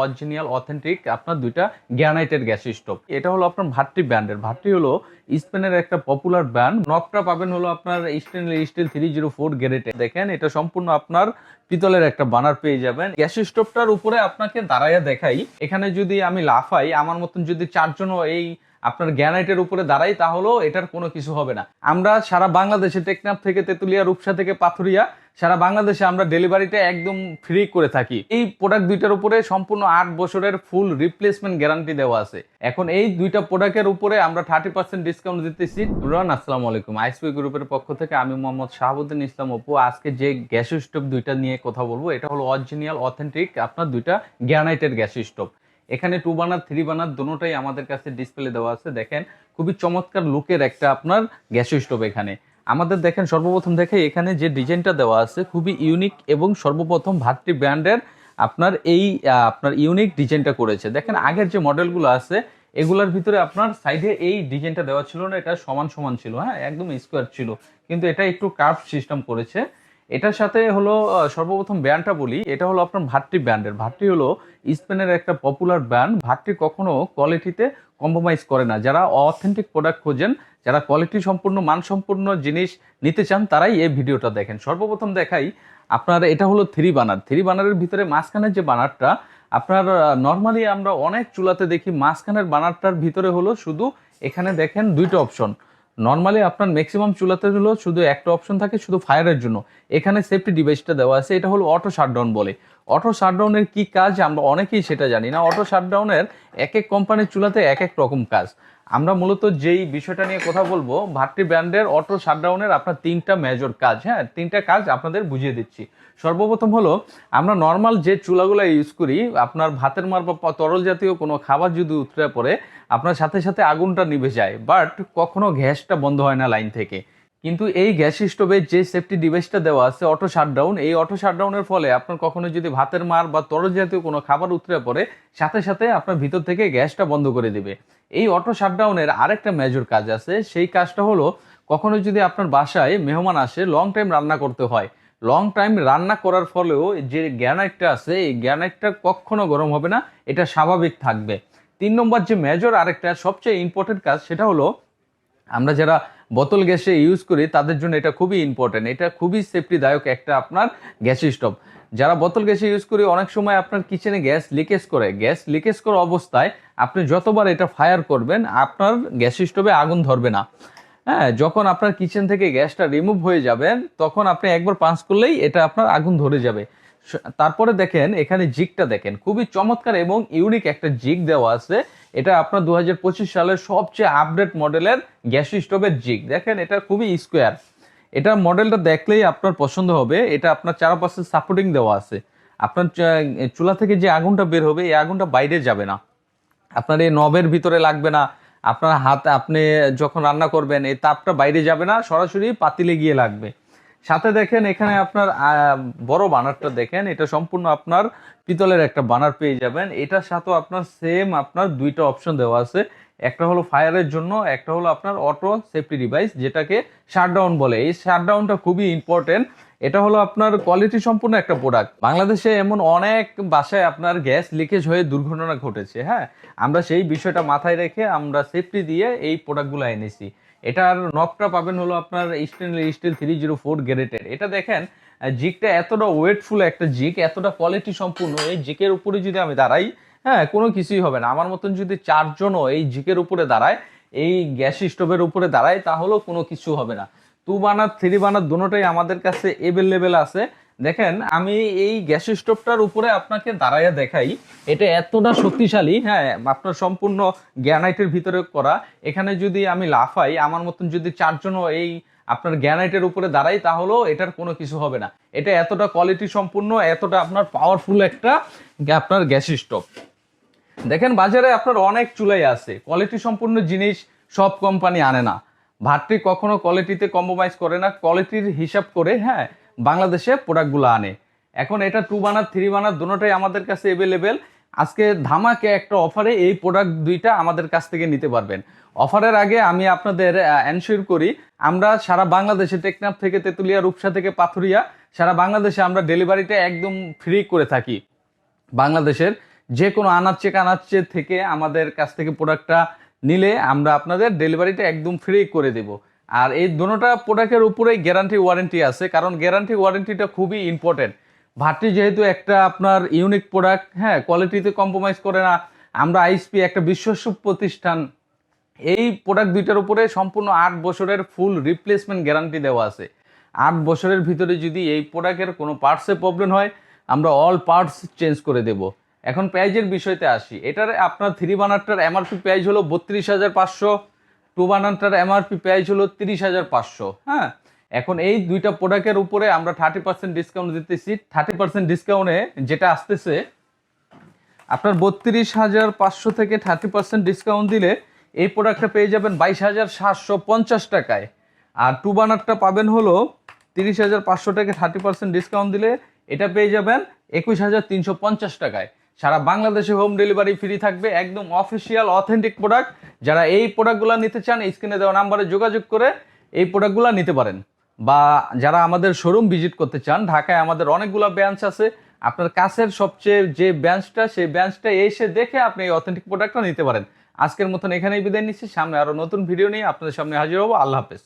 Original authentic আপনার দুইটা গ্যানাইটের গ্যাস স্টোভ এটা হলো আপনার ভাট্টি ব্র্যান্ডের। ভাট্টি হলো স্পেনের একটা পপুলার ব্র্যান্ড নকটা পাবেন হলো আপনার stainless steel three zero four গ্রেডে দেখেন, এটা সম্পূর্ণ আপনার পিতলের একটা বানার পেয়ে যাবেন। গ্যাস স্টোভটার উপরে আপনাকে দাঁড়াইয়া দেখাই। এখানে যদি আমি লাফাই, আমার মতন যদি চারজনও এই আপনার গ্যানাইটের উপরে দাঁড়াই, তাহলেও এটার কোনো কিছু হবে না। আমরা সারা বাংলাদেশে টেকনাফ থেকে তেতুলিয়া, রূপসা থেকে পাথুরিয়া সারা বাংলাদেশে আমরা ডেলিভারিটা একদম ফ্রি করে থাকি। এই প্রোডাক্ট দুইটার উপরে সম্পূর্ণ আট বছরের ফুল রিপ্লেসমেন্ট গ্যারান্টি দেওয়া আছে। এখন এই দুইটা প্রোডাক্টের উপরে আমরা থার্টি পার্সেন্ট ডিসকাউন্ট দিতেছি। রন আসসালামু আলাইকুম। আইসপি গ্রুপের পক্ষ থেকে আমি মোহাম্মদ শাহাবুদ্দিন ইসলাম অপু। আজকে যে গ্যাস স্টোভ দুইটা নিয়ে কথা বলব, এটা হলো অরিজিনাল অথেন্টিক আপনার দুইটা গ্যানাইটের গ্যাস স্টোভ এখানে টু বানার থ্রি বানার দুটোটাই আমাদের কাছে ডিসপ্লে দেওয়া আছে। দেখেন, খুবই চমৎকার লুকের একটা আপনার গ্যাস স্টোভ এখানে। আমাদের দেখেন, সর্বপ্রথম দেখে এখানে যে ডিজাইনটা দেওয়া আছে খুবই ইউনিক এবং সর্বপ্রথম ভাতৃ ব্র্যান্ডের আপনার এই আপনার ইউনিক ডিজাইনটা করেছে। দেখেন, আগের যে মডেলগুলো আছে, এগুলার ভিতরে আপনার সাইডে এই ডিজাইনটা দেওয়া ছিল না, এটা সমান সমান ছিল হ্যাঁ একদম স্কোয়ার ছিল। কিন্তু এটা একটু কার্ভ সিস্টেম করেছে। এটার সাথে হলো সর্বপ্রথম ব্যান্ডটা বলি, এটা হলো আপনার ভাট্টি ব্যান্ডের। ভাট্টি হলো স্পেনের একটা পপুলার ব্যান্ড। ভাট্টি কখনো কোয়ালিটিতে কম্প্রোমাইজ করে না। যারা অথেন্টিক প্রোডাক্ট খোঁজেন, যারা কোয়ালিটি সম্পূর্ণ মানসম্পন্ন জিনিস নিতে চান, তারাই এই ভিডিওটা দেখেন। সর্বপ্রথম দেখাই আপনার, এটা হলো থ্রি বানার। থ্রি বানারের ভিতরে মাঝখানের যে বানারটা, আপনার নর্মালি আমরা অনেক চুলাতে দেখি মাঝখানের বানারটার ভিতরে হলো শুধু এখানে দেখেন দুইটা অপশন নর্মালি আপনার ম্যাক্সিমাম চুলাতে হলো শুধু একটা অপশন থাকে, শুধু ফায়ারের জন্য। এখানে সেফটি ডিভাইসটা দেওয়া আছে, এটা হলো অটো শাটডাউন বলে। অটো শাটডাউনের কি কাজ? আমরা অনেকেই সেটা জানি না। অটো শাটডাউনের এক এক কোম্পানির চুলাতে এক এক রকম কাজ। আমরা মূলত যেই বিষয়টা নিয়ে কথা বলব ভাট্টি ব্র্যান্ডের অটো শাটডাউনের আপনার তিনটা মেজর কাজ। হ্যাঁ তিনটা কাজ আপনাদের বুঝিয়ে দিচ্ছি। সর্বপ্রথম হলো, আমরা নর্মাল যে চুলাগুলো ইউজ করি, আপনার ভাতের মার বা তরল জাতীয় কোনো খাবার যদি উতরে পড়ে, আপনার সাথে সাথে আগুনটা নিভে যায়। বাট কখনো গ্যাসটা বন্ধ হয় না লাইন থেকে। কিন্তু এই গ্যাস স্টোভের যে সেফটি ডিভাইসটা দেওয়া আছে অটো শাটডাউন এই অটো শাটডাউনের ফলে আপনার কখনো যদি ভাতের মার বা তরল জাতীয় কোনো খাবার উতরে পড়ে, সাথে সাথে আপনার ভিতর থেকে গ্যাসটা বন্ধ করে দিবে। এই অটো শাটডাউনের আরেকটা মেজর কাজ আছে, সেই কাজটা হলো কখনো যদি আপনার বাসায় মেহমান আসে লং টাইম রান্না করতে হয়। লং টাইম রান্না করার ফলেও যে গ্যানাইটটা আছে, এই গ্যানাইটটা কখনো গরম হবে না, এটা স্বাভাবিক থাকবে। তিন নম্বর যে মেজর আরেকটা সবচেয়ে ইম্পর্টেন্ট কাজ, সেটা হলো আমরা যারা বোতল গ্যাসে ইউজ করি, তাদের জন্য এটা খুবই ইম্পর্টেন্ট এটা খুবই সেফটিদায়ক একটা আপনার গ্যাস স্টোভ। যারা বোতল গ্যাসে ইউজ করি, অনেক সময় আপনার কিচেনে গ্যাস লিকেজ করে। গ্যাস লিকেজ করা অবস্থায় আপনি যতবার এটা ফায়ার করবেন, আপনার গ্যাস স্টোভে আগুন ধরবে না। হ্যাঁ যখন আপনার কিচেন থেকে গ্যাসটা রিমুভ হয়ে যাবেন তখন আপনি একবার পাঞ্চ করলেই এটা আপনার আগুন ধরে যাবে। তারপরে দেখেন, এখানে জিগটা দেখেন, খুবই চমৎকার এবং ইউনিক একটা জিগ দেওয়া আছে। এটা আপনার দু হাজার পঁচিশ সালের সবচেয়ে আপডেট মডেলের গ্যাস স্টোভের জিগ। দেখেন, এটা খুবই স্কোয়ার এটা মডেলটা দেখলেই আপনার পছন্দ হবে। এটা আপনার চারপাশে সাপোর্টিং দেওয়া আছে। আপনার চুলা থেকে যে আগুনটা বের হবে, এই আগুনটা বাইরে যাবে না। আপনার এই নবের ভিতরে লাগবে না। আপনার হাত, আপনি যখন রান্না করবেন, এই তাপটা বাইরে যাবে না, সরাসরি পাতিলে গিয়ে লাগবে। সাথে দেখেন এখানে আপনার বড় বানারটা দেখেন, এটা সম্পূর্ণ আপনার পিতলের একটা বানার পেয়ে যাবেন। এটার সাথেও আপনার সেম আপনার দুইটা অপশন দেওয়া আছে। একটা হলো ফায়ারের জন্য, একটা হলো আপনার অটো সেফটি ডিভাইস যেটাকে শাটডাউন বলে। এই শাটডাউনটা খুবই ইম্পর্টেন্ট এটা হলো আপনার কোয়ালিটি সম্পূর্ণ একটা প্রোডাক্ট বাংলাদেশে এমন অনেক বাসায় আপনার গ্যাস লিকেজ হয়ে দুর্ঘটনা ঘটেছে হ্যাঁ? আমরা সেই বিষয়টা মাথায় রেখে আমরা সেফটি দিয়ে এই প্রোডাক্টগুলো এনেছি। এটার নকটা পাবেন হলো আপনার stainless steel three zero four গ্রেডের এটা দেখেন জিকটা এতটা ওয়েটফুল একটা জিক এতটা কোয়ালিটি সম্পূর্ণ, এই জিকের উপরে যদি আমি দাঁড়াই হ্যাঁ কোনো কিছুই হবে না। আমার মতন যদি চারজনও এই জিকের উপরে দাঁড়ায়, এই গ্যাস স্টোভের উপরে দাঁড়ায়, তাহলেও কোনো কিছু হবে না। টু বানার থ্রি বানার দুটোটাই আমাদের কাছে এভেলেবেল আছে। দেখেন, আমি এই গ্যাস স্টোভটার উপরে আপনাকে দাঁড়াইয়া দেখাই। এটা এতটা শক্তিশালী হ্যাঁ আপনার সম্পূর্ণ গ্যানাইটের ভিতরে করা। এখানে যদি আমি লাফাই, আমার মতন যদি চারজনও এই আপনার গ্যানাইটের উপরে দাঁড়াই, তাহলেও এটার কোনো কিছু হবে না। এটা এতটা কোয়ালিটি সম্পূর্ণ, এতটা আপনার পাওয়ারফুল একটা আপনার গ্যাস স্টোভ। দেখেন, বাজারে আপনার অনেক চুলাই আছে। কোয়ালিটি সম্পূর্ণ জিনিস সব কোম্পানি আনে না। ভাতৃ কখনো কোয়ালিটিতে কম্প্রোমাইজ করে না কোয়ালিটির হিসাব করে হ্যাঁ বাংলাদেশে প্রোডাক্টগুলো আনে। এখন এটা টু বানার থ্রি বানার, দুটোটাই আমাদের কাছে অ্যাভেলেবেল আজকে ধামাকে একটা অফারে এই প্রোডাক্ট দুইটা আমাদের কাছ থেকে নিতে পারবেন। অফারের আগে আমি আপনাদের অ্যানশিওর করি, আমরা সারা বাংলাদেশে টেকনাফ থেকে তেতুলিয়া, রূপসা থেকে পাথুরিয়া, সারা বাংলাদেশে আমরা ডেলিভারিটা একদম ফ্রি করে থাকি। বাংলাদেশের যে কোনো আনাচ্চে কানাচ্চে থেকে আমাদের কাছ থেকে প্রোডাক্টটা নিলে আমরা আপনাদের ডেলিভারিটা একদম ফ্রি করে দেব। আর এই দুটোটা প্রোডাক্টের উপরেই গ্যারান্টি ওয়ারেন্টি আছে, কারণ গ্যারান্টি ওয়ারেন্টিটা খুবই ইম্পর্টেন্ট ভাটি যেহেতু একটা আপনার ইউনিক প্রোডাক্ট হ্যাঁ কোয়ালিটিতে কম্প্রোমাইজ করে না, আমরা আইসপি একটা বিশ্বস্ত প্রতিষ্ঠান, এই প্রোডাক্ট দুইটার উপরে সম্পূর্ণ আট বছরের ফুল রিপ্লেসমেন্ট গ্যারান্টি দেওয়া আছে। আট বছরের ভিতরে যদি এই প্রোডাক্টের কোনো পার্টসে প্রবলেম হয়, আমরা অল পার্টস চেঞ্জ করে দেব। এখন প্রাইজের বিষয়তে আসি। এটার আপনার থ্রি বানারটার এমআরপি প্রাইস হলো বত্রিশ হাজার পাঁচশো টু বানারটার এমআরপি প্রাইস হলো তিরিশ হাজার পাঁচশো হ্যাঁ? এখন এই দুইটা প্রোডাক্টের উপরে আমরা থার্টি পার্সেন্ট ডিসকাউন্ট দিতেছি। থার্টি পার্সেন্ট ডিসকাউন্টে যেটা আসতেছে, আপনার বত্রিশ হাজার পাঁচশো থেকে থার্টি পার্সেন্ট ডিসকাউন্ট দিলে এই প্রোডাক্টটা পেয়ে যাবেন বাইশ হাজার সাতশো পঞ্চাশ টাকায়। আর টু বানারটা পাবেন হলো তিরিশ হাজার পাঁচশো টাকা থার্টি পার্সেন্ট ডিসকাউন্ট দিলে এটা পেয়ে যাবেন একুশ হাজার তিনশো পঞ্চাশ টাকায়। সারা বাংলাদেশে হোম ডেলিভারি ফ্রি থাকবে, একদম অফিসিয়াল অথেন্টিক প্রোডাক্ট যারা এই প্রোডাক্টগুলো নিতে চান স্ক্রিনে দেওয়া নাম্বারে যোগাযোগ করে এই প্রোডাক্টগুলো নিতে পারেন। বা যারা আমাদের শোরুম ভিজিট করতে চান, ঢাকায় আমাদের অনেকগুলো ব্রাঞ্চ আছে। আপনার কাছের সবচেয়ে যে ব্রাঞ্চটা সেই ব্রাঞ্চটা এসে দেখে আপনি এই অথেন্টিক প্রোডাক্টটা নিতে পারেন। আজকের মতন এখানেই বিদায় নিচ্ছি। সামনে আরও নতুন ভিডিও নিয়ে আপনাদের সামনে হাজির হব। আল্লাহ হাফেজ।